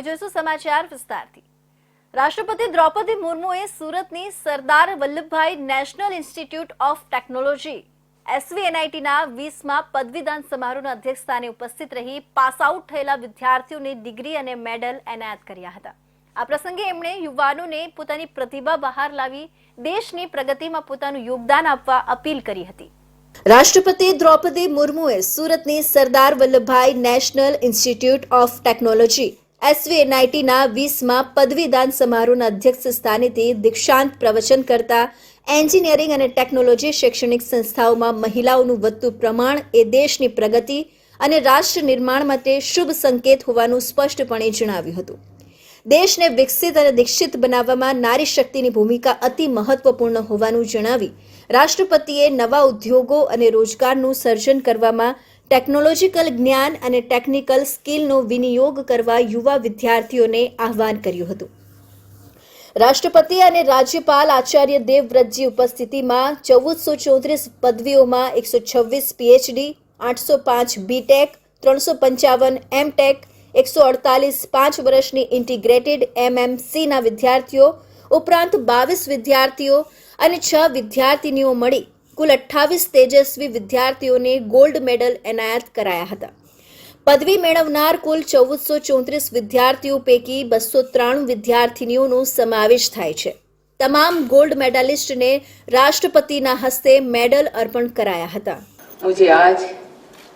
હવે જોઈશું સમાચાર વિસ્તારથી. રાષ્ટ્રપતિ દ્રૌપદી મુર્મુએ સુરતની Sardar Vallabhbhai national institute of technology, એસવીએનઆઈટીના વીસમાં પદવીદાન સમારોહના અધ્યક્ષસ્થાને ઉપસ્થિત રહી પાસ આઉટ થયેલા વિદ્યાર્થીઓને ડિગ્રી અને મેડલ એનાયત કર્યા હતા. આ પ્રસંગે એમણે યુવાનોને પોતાની પ્રતિભા બહાર લાવી દેશની પ્રગતિમાં પોતાનું યોગદાન આપવા અપીલ કરી હતી. રાષ્ટ્રપતિ દ્રૌપદી મુર્મુએ સુરતની Sardar Vallabhbhai national institute of technology એસવીએનઆઈટીના વીસમાં પદવીદાન સમારોહના અધ્યક્ષ સ્થાનેથી દીક્ષાંત પ્રવચન કરતા એન્જિનિયરિંગ અને ટેકનોલોજી શૈક્ષણિક સંસ્થાઓમાં મહિલાઓનું વધતું પ્રમાણ એ દેશની પ્રગતિ અને રાષ્ટ્ર નિર્માણ માટે શુભ સંકેત હોવાનું સ્પષ્ટપણે જણાવ્યું હતું. દેશને વિકસિત અને દીક્ષિત બનાવવામાં નારી શક્તિની ભૂમિકા અતિ મહત્વપૂર્ણ હોવાનું જણાવી રાષ્ટ્રપતિએ નવા ઉદ્યોગો અને રોજગારનું સર્જન કરવામાં ટેકનોલોજીકલ જ્ઞાન અને ટેકનિકલ સ્કિલનો વિનિયોગ કરવા યુવા વિદ્યાર્થીઓને આહવાન કર્યું હતું. રાષ્ટ્રપતિ અને રાજ્યપાલ આચાર્ય દેવવ્રતજી ઉપસ્થિતિમાં ચૌદસો ચોત્રીસ પદવીઓમાં એકસો છવ્વીસ પીએચડી આઠસો પાંચ બીટેક ત્રણસો પંચાવન એમટેક એકસો અડતાલીસ પાંચ વર્ષની ઇન્ટિગ્રેટેડ એમએમસીના વિદ્યાર્થીઓ, ઉપરાંત બાવીસ વિદ્યાર્થીઓ અને છ વિદ્યાર્થીનીઓ મળી કુલ અઠ્ઠાવીસ તેજસ્વી વિદ્યાર્થીઓને ગોલ્ડ મેડલ એનાયત કરાયા હતા પદવી મેળવનાર કુલ ચૌદસો ચોત્રીસ વિદ્યાર્થીઓ પૈકી બસો ત્રાણું વિદ્યાર્થીનીઓનો સમાવેશ થાય છે તમામ ગોલ્ડ મેડાલિસ્ટને રાષ્ટ્રપતિના હસ્તે મેડલ અર્પણ કરાયા હતા मुझे आज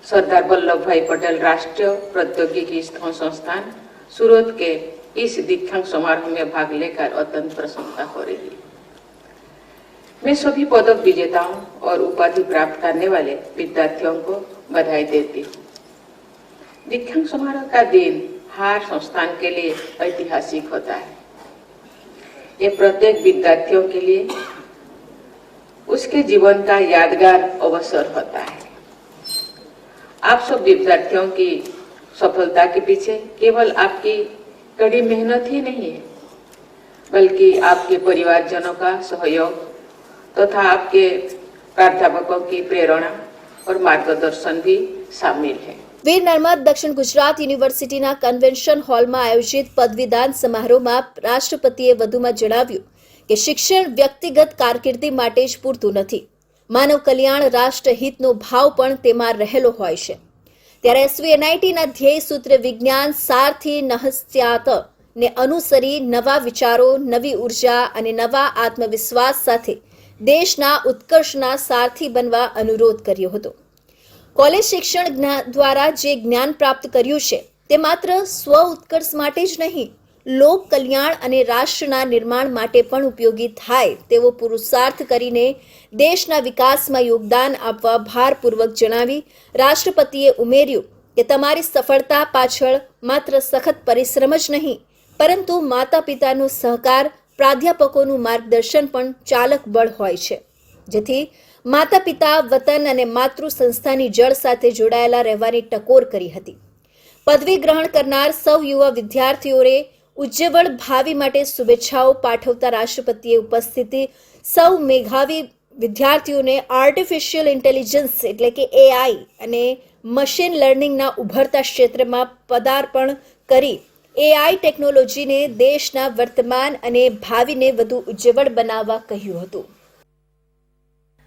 सरदार वल्लभ भाई पटेल राष्ट्रीय प्रौद्योगिकी संस्थान सूरत के इस दीक्षांत समारोह में भाग लेकर अत्यंत प्रसन्नता हो रही है मैं सभी पदक विजेताओं और उपाधि प्राप्त करने वाले विद्यार्थियों को बधाई देती हूँ दीक्षांत समारोह का दिन हर संस्थान के लिए ऐतिहासिक होता है ये प्रत्येक विद्यार्थियों के लिए उसके जीवन का यादगार अवसर होता है आप सब विद्यार्थियों की सफलता के पीछे केवल आपकी कड़ी मेहनत ही नहीं है बल्कि आपके परिवारजनों का सहयोग तथा आपके प्राध्यापकों की प्रेरणा और मार्गदर्शन भी शामिल है વીર નર્મદ દક્ષિણ ગુજરાત યુનિવર્સિટીના કન્વેન્શન હોલમાં આયોજિત પદવીદાન સમારોહમાં રાષ્ટ્રપતિએ વધુમાં જણાવ્યું કે શિક્ષણ વ્યક્તિગત કારકિર્દી માટે જ પૂરતું નથી માનવ કલ્યાણ રાષ્ટ્રહિતનો ભાવ પણ તેમાં રહેલો હોય છે ત્યારે એસવીએનઆઈટીના ધ્યેય સૂત્ર વિજ્ઞાન સારથી નહસ્યાત ને અનુસરી નવા વિચારો નવી ઉર્જા અને નવા આત્મવિશ્વાસ સાથે દેશના ઉત્કર્ષના સારથી બનવા અનુરોધ કર્યો હતો. કોલેજ શિક્ષણ દ્વારા જે જ્ઞાન પ્રાપ્ત કર્યું છે, તે માત્ર સ્વ ઉત્કર્ષ માટે જ નહીં, લોક કલ્યાણ અને રાષ્ટ્રના નિર્માણ માટે પણ ઉપયોગી થાય તેવો પુરુષાર્થ કરીને દેશના વિકાસમાં યોગદાન આપવા ભારપૂર્વક જણાવી રાષ્ટ્રપતિએ ઉમેર્યું કે તમારી સફળતા પાછળ માત્ર સખત પરિશ્રમ જ નહીં, પરંતુ માતા પિતાનો સહકાર પ્રાધ્યાપકોનું માર્ગદર્શન પણ ચાલક બળ હોય છે. જેથી માતા પિતા વતન અને માતૃ સંસ્થાની જળ સાથે જોડાયેલા રહેવાની ટકોર કરી હતી. પદવી ગ્રહણ કરનાર સૌ યુવા વિદ્યાર્થીઓએ ઉજ્જવળ ભાવિ માટે શુભેચ્છાઓ પાઠવતા રાષ્ટ્રપતિએ ઉપસ્થિતિ સૌ મેઘાવી વિદ્યાર્થીઓને આર્ટિફિશિયલ ઇન્ટેલિજન્સ એટલે કે એઆઈ અને મશીન લર્નિંગના ઉભરતા ક્ષેત્રમાં પદાર્પણ કરી એઆઈ ટેકનોલોજીને દેશના વર્તમાન અને ભાવિને વધુ ઉજ્જવળ બનાવવા કહ્યું હતું.